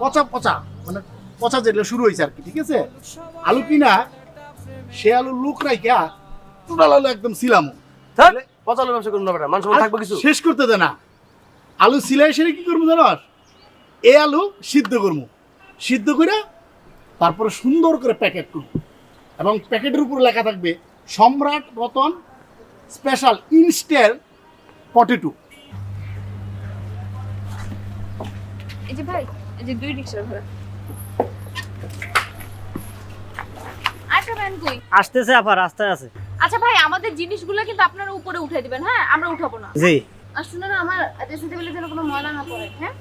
পচা পচা মানে পচা যেগুলো শুরু হয়েছে আর কি ঠিক আছে? আলু কিনা সে আলু লুক রাইকা টোটাল আলু একদম ছিলাম। থাক। পচালো ব্যবসা করুন না বেটা মানুষ থাকবে কিছু? শেষ করতে দে না। আলু সিলাই সেরে কি করব জানো? এ আলু সিদ্ধ করব। সিদ্ধ করে তারপরে সুন্দর করে প্যাকেট করব। এবং প্যাকেটের উপর লেখা থাকবে সম্রাট রতন স্পেশাল ইনস্ট্যান্ট পটেটো এই যে ভাই এই যে দুই রিক্সার ভাড়া আচ্ছা ভ্যান কই? আসতেছে আবার রাস্তায় আছে। আচ্ছা ভাই আমাদের জিনিসগুলো কিন্তু আপনারা উপরে উঠে দিবেন হ্যাঁ? আমরা উঠাবো না। জি। আর শুনে না আমার ড্রেসিং টেবিলে যেন কোনো ময়লা না পড়ে হ্যাঁ?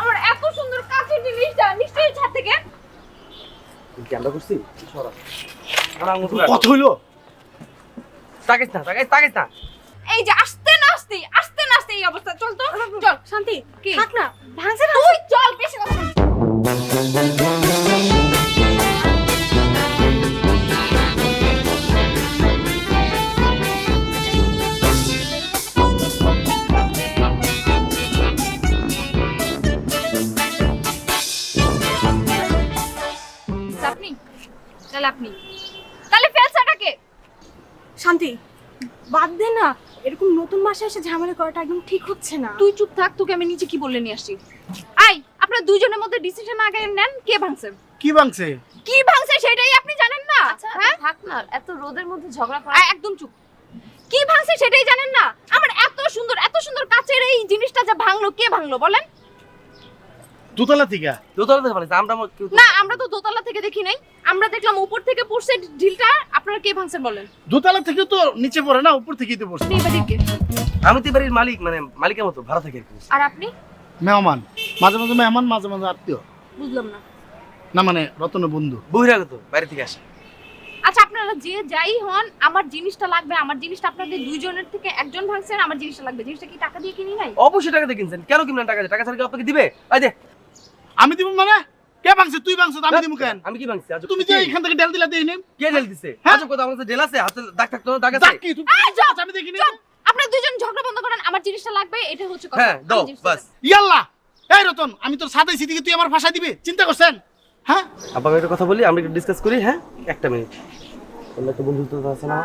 আমার এত সুন্দর কাছের জিনিসটা নিশ্চয়ই ছাদ থেকে। ক্যামেরা করছি সরা কত হইল? তাকাইস না তাকাইস তাকাইস না। এই যে আস্তে না আস্তে আস্তে না আস্তে এই অবস্থা। চল তো চল শান্তি কি? থাক না ভাঙছে না। তুই চল বেশি কথা আপনি তাহলে আপনি তাহলে ফেলসাটাকে শান্তি বাদ দে না। এরকম নতুন মাসে এসে ঝামেলা করাটা একদম ঠিক হচ্ছে না। তুই চুপ থাক তোকে আমি নিচে কি বলে নিয়ে আসছি আই আপনার দুইজনের মধ্যে ডিসিশন আগে নেন কে ভাঙছে? কি ভাঙছে? কি ভাঙছে সেটাই আপনি জানেন না হ্যাঁ? থাক না এত রোদের মধ্যে ঝগড়া করা আয়, একদম চুপ। কি ভাঙছে সেটাই জানেন না? আমার এত সুন্দর এত সুন্দর কাচের এই জিনিসটা যে ভাঙলো কে ভাঙলো বলেন? দোতলা থেকে? দোতলা থেকে পালিস আমরা না আমরা তো দোতলা থেকে দেখি নাই। আমরা দেখলাম উপর থেকে পড়ছে ঢিলটা আপনারা কে ভাঙছেন বলেন? দোতলা থেকে তো নিচে পড়ে না উপর থেকেই তো পড়ছে। আপনি এবার কে? আমি তো এই বাড়ির মালিক মানে মালিকের মতো ভাড়া থাকি আর কি আর আপনি? মেহমান। মাঝে মাঝে মেহমান মাঝে মাঝে আত্মীয়। বুঝলাম না। না মানে রতনের বন্ধু। বহিরাগত বাইরে থেকে আসে। আচ্ছা আপনারা যে যাই হন আমার জিনিসটা লাগবে আমার জিনিসটা আপনাদের দুইজনের থেকে একজন ভাঙছেন আমার জিনিসটা লাগবে। জিনিসটা কি টাকা দিয়ে কিনি নাই? অবশ্যই টাকা দিয়ে কিনছেন। কেন কিনলেন টাকা দিয়ে? টাকা ছাড়া কি আপনাকে দিবে? আই দে আমি দিব মানে? কে ভাঙছে? তুই ভাঙছ আমি দিব কেন? আমি কি ভাঙছি? আজ তুমি যে এখান থেকে ডেল দিলা দেই কে জেল দিছে? হ্যাঁ? আজব কথা আমার কাছে জেল আছে? হাতে দাগ থাকতো দাগ আছে? যাক কি তুই এই আমি দেখিনি। আপনারা দুজন ঝগড়া বন্ধ করেন আমার জিনিসটা লাগবে এটা হচ্ছে কথা। হ্যাঁ দাও বাস। ইয়াল্লা! এই রতন আমি তোর সাথে তুই আমার ভাষা দিবি? চিন্তা করছেন? হ্যাঁ? একটা কথা বলি আমরা একটু ডিসকাস করি হ্যাঁ? একটা মিনিট তোমরা আছে না?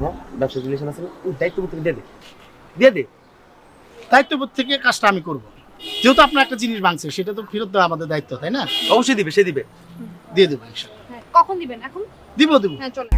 হ্যাঁ? ব্যবসা রিলেশন আছে না? দায়িত্ব থেকে দিয়ে দে। দিয়ে দে। দায়িত্ববোধ থেকে কাজটা আমি করব। যেহেতু আপনার একটা জিনিস ভাঙছে সেটা তো ফেরত দেওয়া আমাদের দায়িত্ব তাই না? অবশ্যই দিবে সে দিবে। দিয়ে দেবো হ্যাঁ, কখন দিবেন এখন? দিব দিব। হ্যাঁ চলে